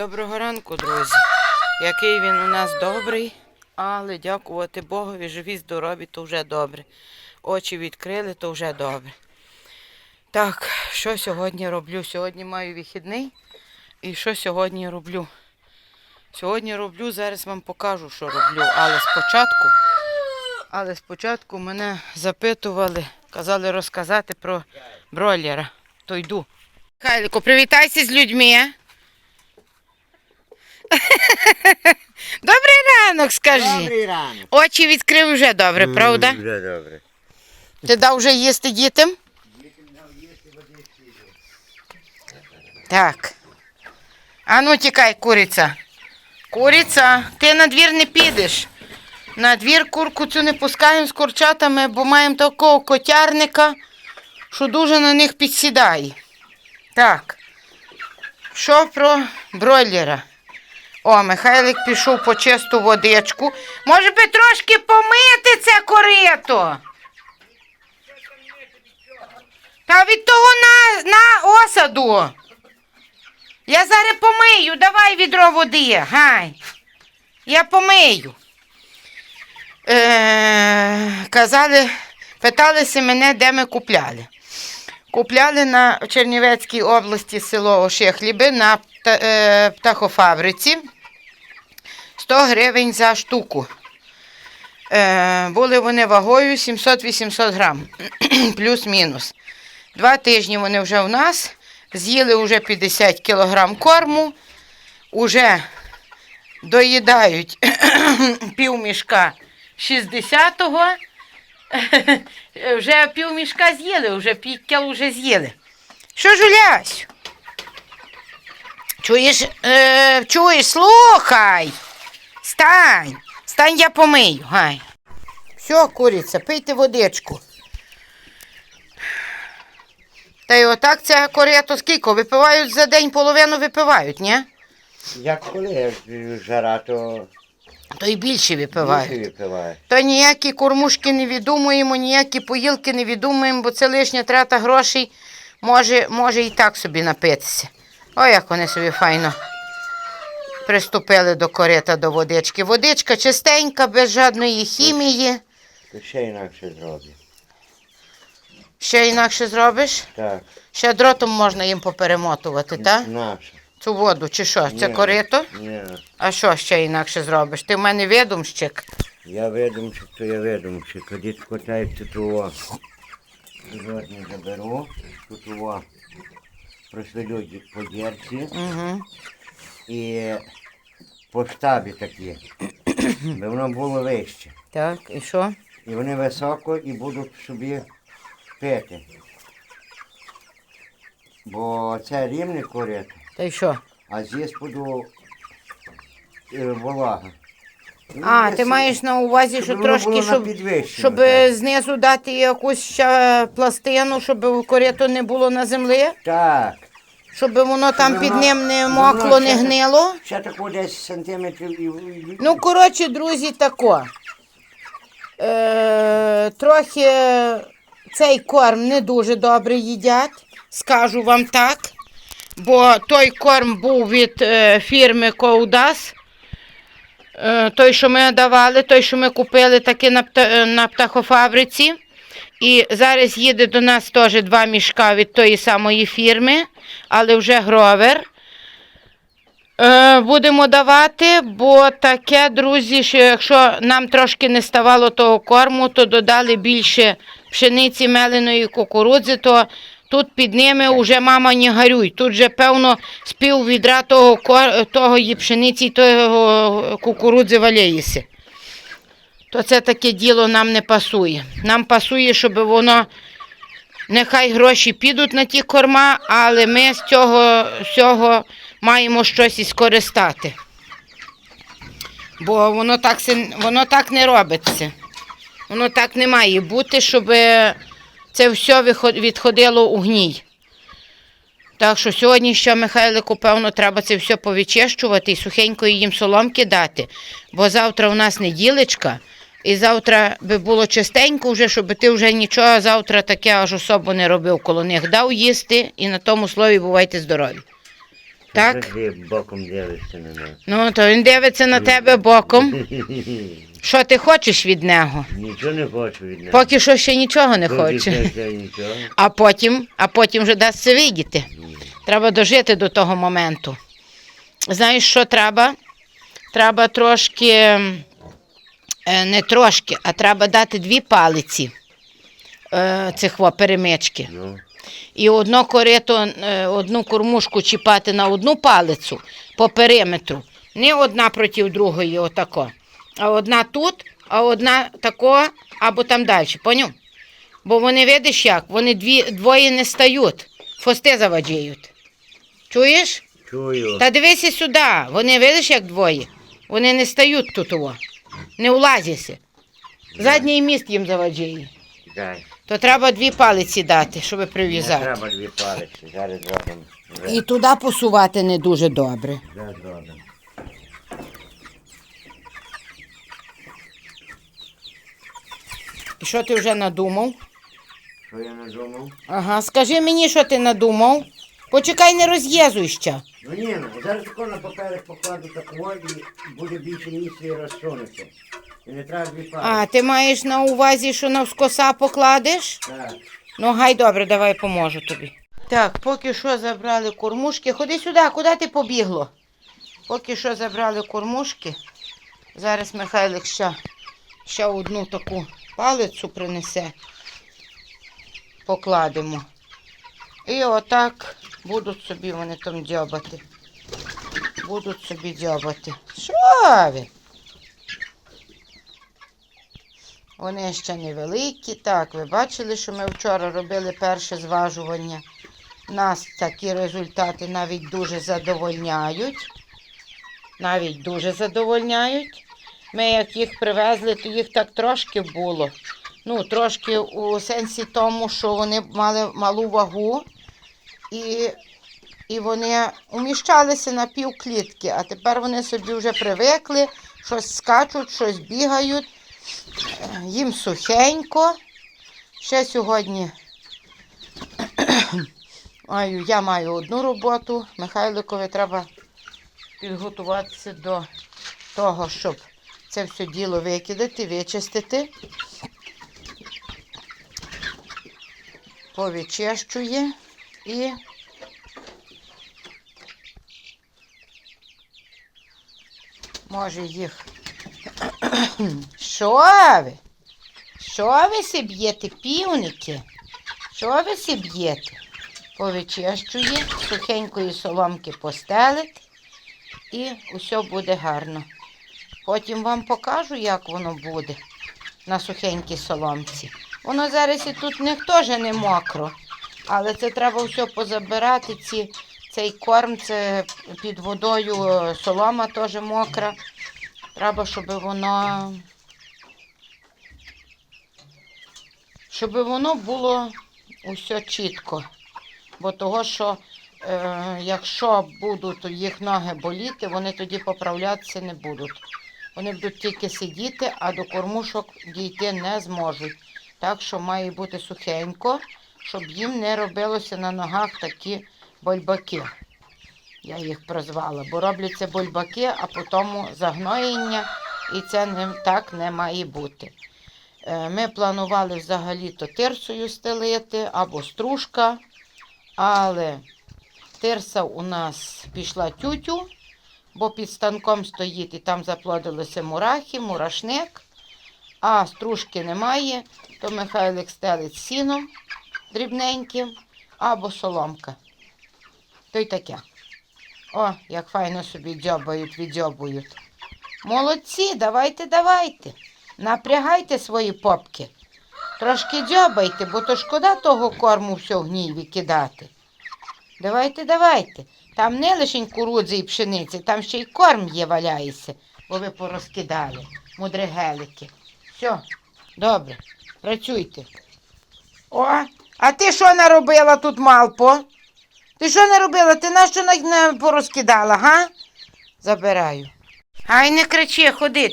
Доброго ранку, друзі. Який він у нас добрий, але дякувати Богові, живі, здорові, то вже добре. Очі відкрили, то вже добре. Так, що сьогодні роблю? Сьогодні маю вихідний. І що сьогодні роблю? Сьогодні роблю, зараз вам покажу, що роблю. Але спочатку, але спочатку мене запитували, казали розказати про бройлера. То йду. Хайлико, привітайся з людьми. Добрий ранок, скажи. Добрий ранок. Очі відкрив вже добре, правда? Вже добре. Ти дав вже їсти дітям? Так. А ну тікай, куриця. Куриця, ти на двір не підеш. На двір курку цю не пускаємо з курчатами, бо маємо такого котярника, що дуже на них підсідає. Так. Що про бройлера? О, Михайлик пішов по чисту водичку. Може би трошки помити це корито? Та від того на, на осаду. Я зараз помию, давай відро води, гай. Я помию. Е, казали, питалися мене, де ми купляли. Купляли на Чернівецькій області село Ошехліби на е, птахофабриці. 100 гривень за штуку. Е, були вони вагою 700-800 грам, плюс-мінус. Два тижні вони вже в нас, з'їли вже 50 кілограм корму, уже доїдають пів мішка 60-го, вже пів мішка з'їли, вже пів кіл вже з'їли. Що ж, Улясь? Чуєш, е, чуєш, слухай. Стань, стань, я помию, гай. Все, куриця, пийте водичку. Та й отак це корето скільки? Випивають за день, половину випивають, ні? Як коли жара, то То й більше більше випивають. випиває. То ніякі кормушки не відумуємо, ніякі поїлки не відумуємо, бо це лишня трата грошей. Може, може і так собі напитися. О, як вони собі файно приступили до корита, до водички. Водичка чистенька, без жодної хімії. То ще інакше зроблю. Ще інакше зробиш? Так. Ще дротом можна їм поперемотувати, так? Наше. Цю воду, чи що? Це Ні. корито? Ні. А що ще інакше зробиш? Ти в мене відомщик. Я видумчик, то я видумчик. Тоді скотаю тут о. Сьогодні заберу. Тут о. Просвелю по дірці Угу. і по штабі такі. Би воно було вище. Так, і що? І вони високо і будуть собі пити. Бо це рівне корито, Та й що? а з'їзд буду е, волага. Ну, А, ти маєш на увазі, що воно трошки, було щоб, щоб так. знизу дати якусь ще пластину, щоб корито не було на землі, Так. щоб воно там Щоб під воно- ним не мокло, не ще- гнило. Ще тако 10 сантиметрів і... і- Ну, коротше, друзі, тако. Е, трохи цей корм не дуже добре їдять, скажу вам так. Бо той корм був від е, фірми Коудас. Е, той, що ми давали, той, що ми купили таки е, на птахофабриці. І зараз їде до нас теж два мішка від тої самої фірми, але вже гровер. Будемо давати, бо таке, друзі, що якщо нам трошки не ставало того корму, то додали більше пшениці меленої кукурудзи, то тут під ними вже мама не гарюй. Тут вже, певно, з пів відра того, того її пшениці того кукурудзи валєїси. То це таке діло нам не пасує. Нам пасує, щоб воно Нехай гроші підуть на ті корма, але ми з цього всього маємо щось і скористати. Бо воно так, воно так не робиться. Воно так не має бути, щоб це все відходило у гній. Так що сьогодні ще Михайлику, певно, треба це все повичищувати і сухенької їм соломки дати. Бо завтра у нас неділечка, і завтра би було чистенько вже, щоб ти вже нічого завтра таке аж особо не робив коло них. Дав їсти і на тому слові бувайте здорові. Так? Ти боком дивишся на нас. Ну, то він дивиться на тебе боком. Що ти хочеш від нього? Нічого не хочу від нас. Поки що ще нічого не Поки хоче. що ще нічого. А потім, а потім вже дасть це видіти. Треба дожити до того моменту. Знаєш, що треба? Треба трошки, е, не трошки, а треба дати дві палиці е, цих во, перемички. Ну, І одно корито, е, одну кормушку чіпати на одну палицю по периметру. Не одна проти другої, отако. А одна тут, а одна тако, або там далі. Поняв? Бо вони, видиш як, вони дві, двоє не стають, фости заваджають. Чуєш? чую. Та дивися сюди. Вони видиш, як двоє. Вони не стають тут. Не влазяться. Задній міст їм заваджає. То треба дві палиці дати, щоб Не прив'язати. треба дві палиці. Зараз зробимо. І туди посувати не дуже добре. Вже зробимо. І що ти вже надумав? Що я надумав? Ага, скажи мені, що ти надумав. Почекай, не роз'єзуй ще. Ну ні, ну, зараз тако на папери покладу такого і буде більше місця і розсунеться. І не треба дві палиці. А, ти маєш на увазі, що навскоса покладеш? Так. Ну, гай добре, давай поможу тобі. Так, поки що забрали кормушки. Ходи сюди, куди ти побігло? Поки що забрали кормушки. Зараз Михайлик ще, ще одну таку палицю принесе. Покладемо. І отак будуть собі вони там дзьобати. Будуть собі дзьобати. Що ви? Вони ще невеликі. Так, ви бачили, що ми вчора робили перше зважування. Нас такі результати навіть дуже задовольняють. Навіть дуже задовольняють. Ми як їх привезли, то їх так трошки було. Ну, трошки у сенсі тому, що вони мали малу вагу і, і вони уміщалися на пів клітки, а тепер вони собі вже привикли, щось скачуть, щось бігають їм сухенько. Ще сьогодні маю, я маю одну роботу. Михайликові треба підготуватися до того, щоб це все діло викидати, вичистити. Повичищує і може їх що ви? Що ви си б'єте, півники? Що ви си б'єте? Повичищує, сухенької соломки постелить і усе буде гарно. Потім вам покажу, як воно буде на сухенькій соломці. Воно зараз і тут не теж не мокро, але це треба все позабирати. Ці, цей корм, це під водою е, солома теж мокра. Треба, щоб воно. Щоб воно було усе чітко. Бо того, що е, якщо будуть їх ноги боліти, вони тоді поправлятися не будуть. Вони будуть тільки сидіти, а до кормушок дійти не зможуть. Так що має бути сухенько, щоб їм не робилося на ногах такі бульбаки. Я їх прозвала, бо робляться бульбаки, а потім загноєння, і це не, так не має бути. Е, Ми планували взагалі-то тирсою стелити або стружка, але тирса у нас пішла тютю, бо під станком стоїть і там заплодилися мурахи, мурашник, а стружки немає, то Михайлик стелить сіном дрібненьким або соломка. То й таке. О, як файно собі дзьобають, віддзьобують. Молодці, давайте, давайте. Напрягайте свої попки. Трошки дзьобайте, бо то шкода того корму все в гній викидати. Давайте, давайте. Там не лише курудзи і пшениці, там ще й корм є валяється, бо ви порозкидали, мудригелики. Все, добре, працюйте. О, а ти що наробила тут, Малпо? Ти що наробила? Ти на що на, на порозкидала, га? Забираю. Ай не кричи, ходи.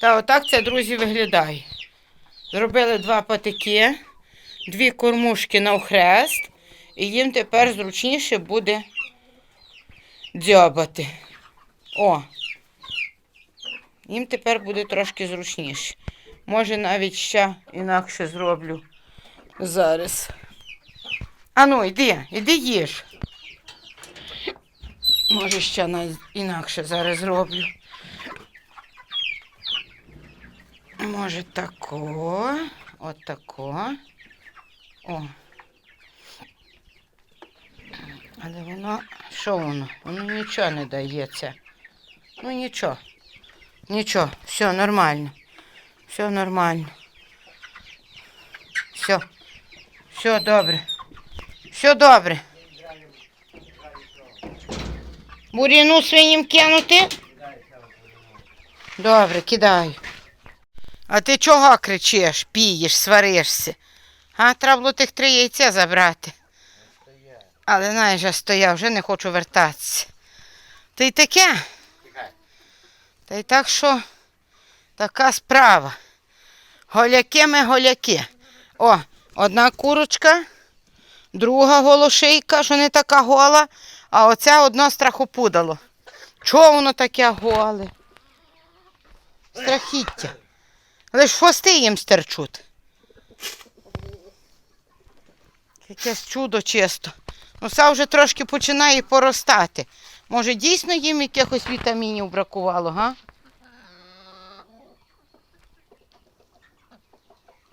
Та отак це, друзі, виглядає. Зробили два патики, дві кормушки на охрест, і їм тепер зручніше буде дзьобати. О! Їм тепер буде трошки зручніше. Може, навіть ще інакше зроблю зараз. Ану, йди, іди їж. Може, ще інакше зараз зроблю. Може, тако, отако. О. Але воно, що воно? Воно нічого не дається. Ну нічого. Нічого, все нормально. Все нормально. Все. Все добре. Все добре. Буріну свинім кинути? Добре, кидаю. А ти чого кричиш, пієш, сваришся? А, треба було тих три яйця забрати. Але знаєш, я стояв, вже не хочу вертатися. Та й таке. Та й так що така справа. Голяки ми голяки. О, одна курочка, друга голошийка, що не така гола, а оце одно страхопудало. Чого воно таке голе? Страхіття. Лиш хвости їм стерчуть. Якесь чудо чисто. Ну, все вже трошки починає поростати. Може, дійсно їм якихось вітамінів бракувало, га?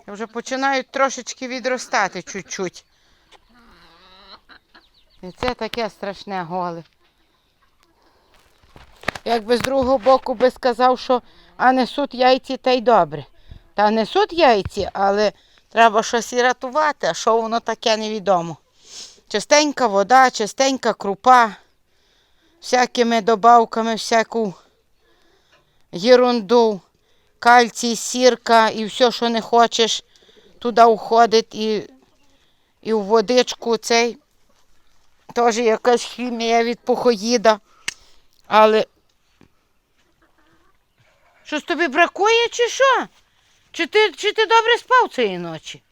Вже починають трошечки відростати чуть-чуть. І це таке страшне голе. Якби з другого боку би сказав, що а несуть яйці, та й добре. Та несуть яйці, але треба щось і рятувати, а що воно таке невідомо. Чистенька вода, чистенька крупа, всякими добавками, всяку єрунду, кальцій, сірка і все, що не хочеш, туди входить і, і в водичку цей. Теж якась хімія від пухоїда. Але щось тобі бракує, чи що? Чи ти, чи ти добре спав цієї ночі?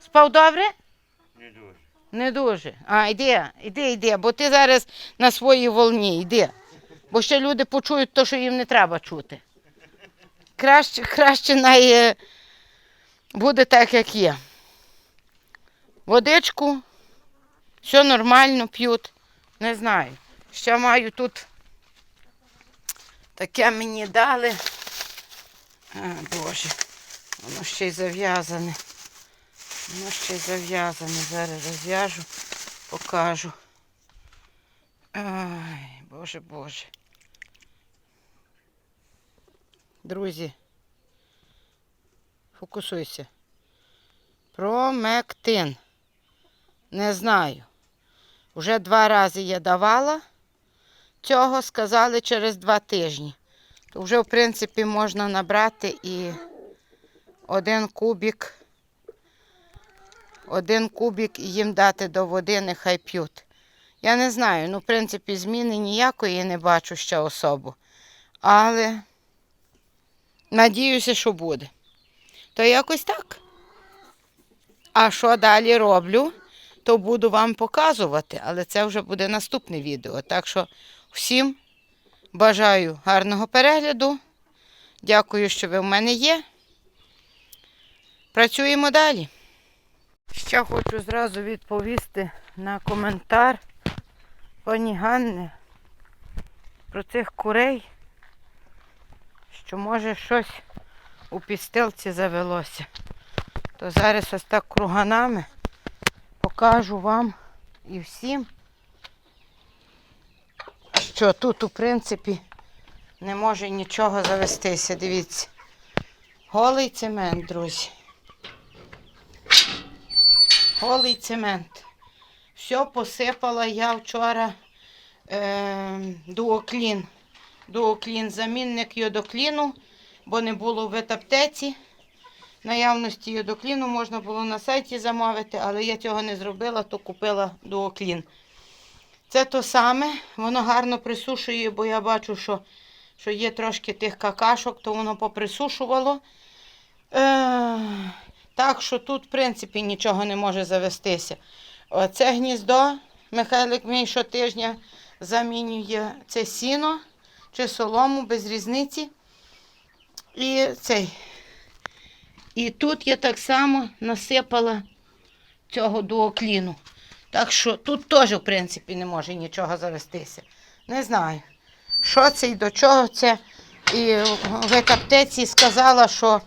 Спав добре? Не дуже. Не дуже. А, йди, йди, йди, бо ти зараз на своїй волні, йди. Бо ще люди почують те, що їм не треба чути. Краще, краще най е, буде так, як є. Водичку, все нормально п'ють. Не знаю. Ще маю тут таке мені дали. А, Боже, воно ще й зав'язане. Воно ще й зав'язане. Зараз розв'яжу, покажу. Ай, Боже, Боже. Друзі, фокусуйся. Промектин. Не знаю. Уже два рази я давала. Цього сказали через два тижні. То вже, в принципі, можна набрати і один кубик один кубик і їм дати до води, нехай п'ють. Я не знаю, ну, в принципі, зміни ніякої не бачу ще особу. Але надіюся, що буде. То якось так. А що далі роблю, то буду вам показувати, але це вже буде наступне відео. Так що всім бажаю гарного перегляду. Дякую, що ви в мене є. Працюємо далі. Ще хочу зразу відповісти на коментар пані Ганни про цих курей, що може щось у пістилці завелося. То зараз ось так круганами покажу вам і всім, що тут, у принципі, не може нічого завестися. Дивіться. Голий цемент, друзі. Голий цемент. Все посипала я вчора е, дуоклін. Дуоклін, замінник йодокліну, бо не було в етаптеці. Наявності йодокліну можна було на сайті замовити, але я цього не зробила, то купила дуоклін. Це то саме, воно гарно присушує, бо я бачу, що, що є трошки тих какашок, то воно поприсушувало. Е, Так що тут, в принципі, нічого не може завестися. Оце гніздо Михайлик мій щотижня замінює це сіно чи солому без різниці. І цей. І тут я так само насипала цього дуокліну. Так що тут теж, в принципі, не може нічого завестися. Не знаю, що це і до чого це. І в аптеці сказала, що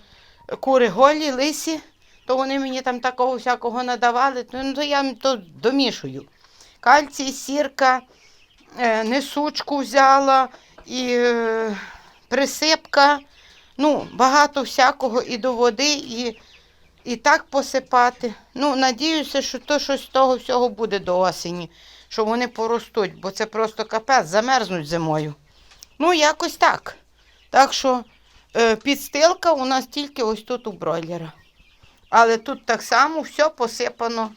кури голі, лисі, то вони мені там такого всякого надавали, ну, то я то домішую. Кальцій, сірка, е, несучку взяла, і е, присипка, ну, багато всякого і до води, і, і так посипати. Ну, надіюся, що то щось з того всього буде до осені, що вони поростуть, бо це просто капець, замерзнуть зимою. Ну, якось так. Так що е, підстилка у нас тільки ось тут у бройлера. Але тут так само все посипано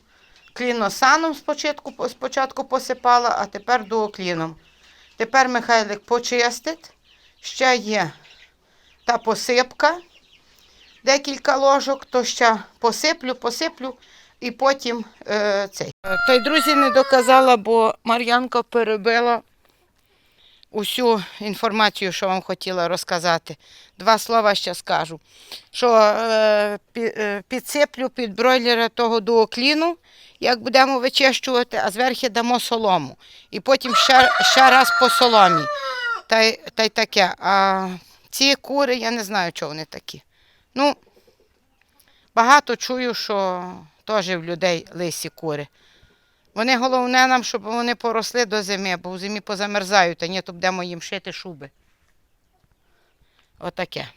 кліносаном спочатку, спочатку посипала, а тепер дуокліном. Тепер Михайлик почистить. Ще є та посипка, декілька ложок, то ще посиплю, посиплю і потім е, цей. Та й друзі не доказала, бо Мар'янка перебила усю інформацію, що вам хотіла розказати. Два слова ще скажу. Що е, е, підсиплю під бройлера того дуокліну, як будемо вичищувати, а зверху дамо солому. І потім ще, ще раз по соломі. Та, й- та й таке. А ці кури, я не знаю, чого вони такі. Ну, багато чую, що теж в людей лисі кури. Вони головне нам, щоб вони поросли до зими, бо в зимі позамерзають, а ні, то будемо їм шити шуби. Отаке.